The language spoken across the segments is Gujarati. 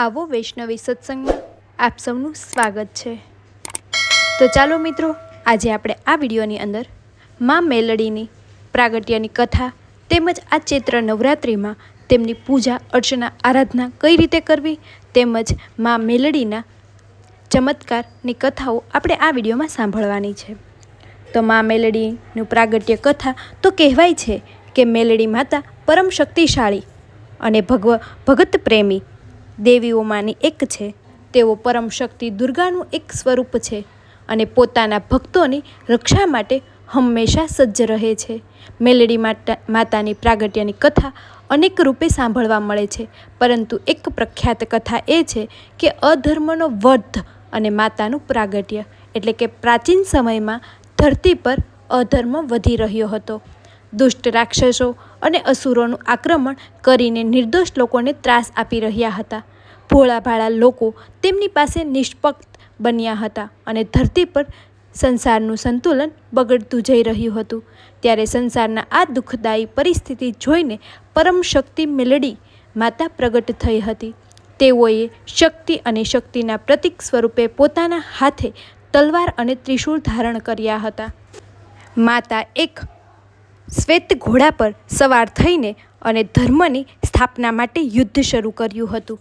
આવો વૈષ્ણવી સત્સંગમાં આપ સૌનું સ્વાગત છે. તો ચાલો મિત્રો, આજે આપણે આ વિડીયોની અંદર મા મેલડીની પ્રાગટ્યની કથા તેમજ આ ચૈત્ર નવરાત્રિમાં તેમની પૂજા, અર્ચના, આરાધના કઈ રીતે કરવી તેમજ મા મેલડીના ચમત્કારની કથાઓ આપણે આ વિડીયોમાં સાંભળવાની છે. તો મા મેલડીનું પ્રાગટ્ય કથા તો કહેવાય છે કે મેલડી માતા પરમ શક્તિશાળી અને ભગવ ભગત પ્રેમી દેવીઓમાંની એક છે. તેઓ પરમ શક્તિ દુર્ગાનું એક સ્વરૂપ છે અને પોતાના ભક્તોની રક્ષા માટે હંમેશા સજ્જ રહે છે. મેલડી માતા, માતાની પ્રાગટ્યની કથા અનેક રૂપે સાંભળવા મળે છે, પરંતુ એક પ્રખ્યાત કથા એ છે કે અધર્મનો વધ અને માતાનું પ્રાગટ્ય એટલે કે પ્રાચીન સમયમાં ધરતી પર અધર્મ વધી રહ્યો હતો. દુષ્ટ રાક્ષસો અને અસુરોનું આક્રમણ કરીને નિર્દોષ લોકોને ત્રાસ આપી રહ્યા હતા. ભોળા ભાળા લોકો તેમની પાસે નિષ્પક્ષ બન્યા હતા અને ધરતી પર સંસારનું સંતુલન બગડતું જઈ રહ્યું હતું. ત્યારે સંસારના આ દુઃખદાયી પરિસ્થિતિ જોઈને પરમ શક્તિ મેલડી માતા પ્રગટ થઈ હતી. તેઓએ શક્તિ અને શક્તિના પ્રતીક સ્વરૂપે પોતાના હાથે તલવાર અને ત્રિશૂળ ધારણ કર્યા હતા. માતા એક શ્વેત ઘોડા પર સવાર થઈને અને ધર્મની સ્થાપના માટે યુદ્ધ શરૂ કર્યું હતું.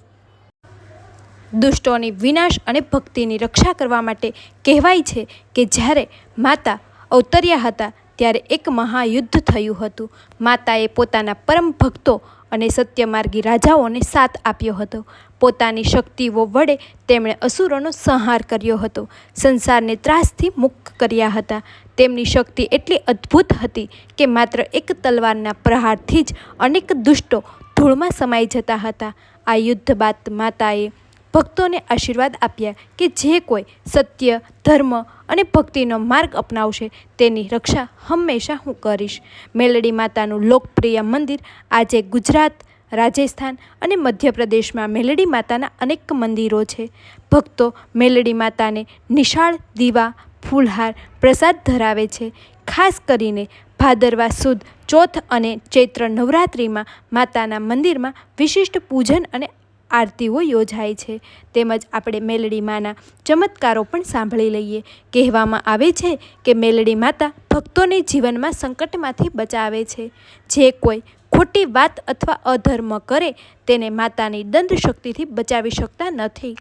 દુષ્ટોની વિનાશ અને ભક્તિની રક્ષા કરવા માટે કહેવાય છે કે જ્યારે માતા અવતર્યા હતા, ત્યારે એક મહાયુદ્ધ થયું હતું. માતાએ પોતાના પરમ ભક્તો અને સત્યમાર્ગી રાજાઓને સાથ આપ્યો હતો. પોતાની શક્તિઓ વડે તેમણે અસુરોનો સંહાર કર્યો હતો. સંસારને ત્રાસથી મુક્ત કર્યા હતા. તેમની શક્તિ એટલી અદ્ભુત હતી કે માત્ર એક તલવારના પ્રહારથી જ અનેક દુષ્ટો ધૂળમાં સમાઈ જતા હતા. આ યુદ્ધ બાદ માતાએ ભક્તોને આશીર્વાદ આપ્યા કે જે કોઈ સત્ય, ધર્મ અને ભક્તિનો માર્ગ અપનાવશે તેની રક્ષા હંમેશા હું કરીશ. મેલડી માતાનું લોકપ્રિય મંદિર આજે ગુજરાત, રાજસ્થાન અને મધ્યપ્રદેશમાં મેલડી માતાના અનેક મંદિરો છે. ભક્તો મેલડી માતાને નિશાળ, દીવા, ફૂલહાર, પ્રસાદ ધરાવે છે. ખાસ કરીને ભાદરવા સુદ ચોથ અને ચૈત્ર નવરાત્રિમાં માતાના મંદિરમાં વિશિષ્ટ પૂજન અને આરતીઓ યોજાય છે. તેમજ આપણે મેલડી માના ચમત્કારો પણ સાંભળી લઈએ. કહેવામાં આવે છે કે મેલડી માતા ભક્તોને જીવનમાં સંકટમાંથી બચાવે છે. જે કોઈ ખોટી વાત અથવા અધર્મ કરે તેને માતાની દંડ શક્તિથી બચાવી શકતા નથી.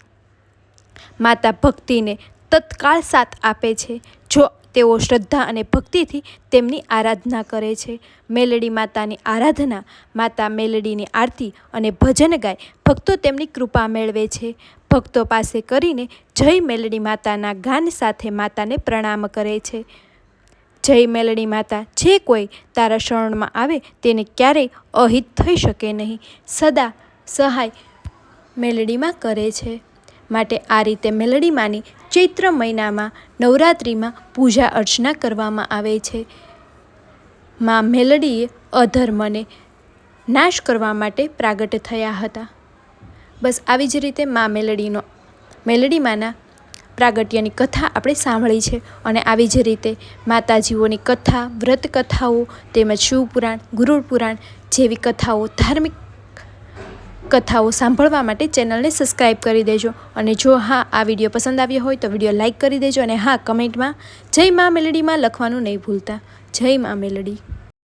માતા ભક્તિને તત્કાળ સાથ આપે છે. જો તેઓ શ્રદ્ધા અને ભક્તિથી તેમની આરાધના કરે છે. મેલડી માતાની આરાધના, માતા મેલડીની આરતી અને ભજન ગાય ભક્તો તેમની કૃપા મેળવે છે. ભક્તો પાસે કરીને જય મેલડી માતાના ગાન સાથે માતાને પ્રણામ કરે છે. જય મેલડી માતા, જે કોઈ તારા શરણમાં આવે તેને ક્યારેય અહિત થઈ શકે નહીં. સદા સહાય મેલડીમાં કરે છે. માટે આ રીતે મેલડી માની ચૈત્ર મહિનામાં નવરાત્રિમાં પૂજા અર્ચના કરવામાં આવે છે. માં મેલડીએ અધર્મને નાશ કરવા માટે પ્રાગટ થયા હતા. બસ આવી જ રીતે માં મેલડીનો મેલડીમાંના પ્રાગટ્યની કથા આપણે સાંભળી છે અને આવી જ રીતે માતાજીઓની કથા, વ્રત કથાઓ તેમજ શિવપુરાણ, ગુરુપુરાણ જેવી કથાઓ ધાર્મિક કથાઓ સાંભળવા માટે ચેનલને સબસ્ક્રાઈબ કરી દેજો. અને જો હા, આ વીડિયો પસંદ આવ્યો હોય તો વીડિયો લાઇક કરી દેજો અને હા, કમેન્ટમાં જય મા મેલડીમાં લખવાનું નહીં ભૂલતા. જય મા મેલડી.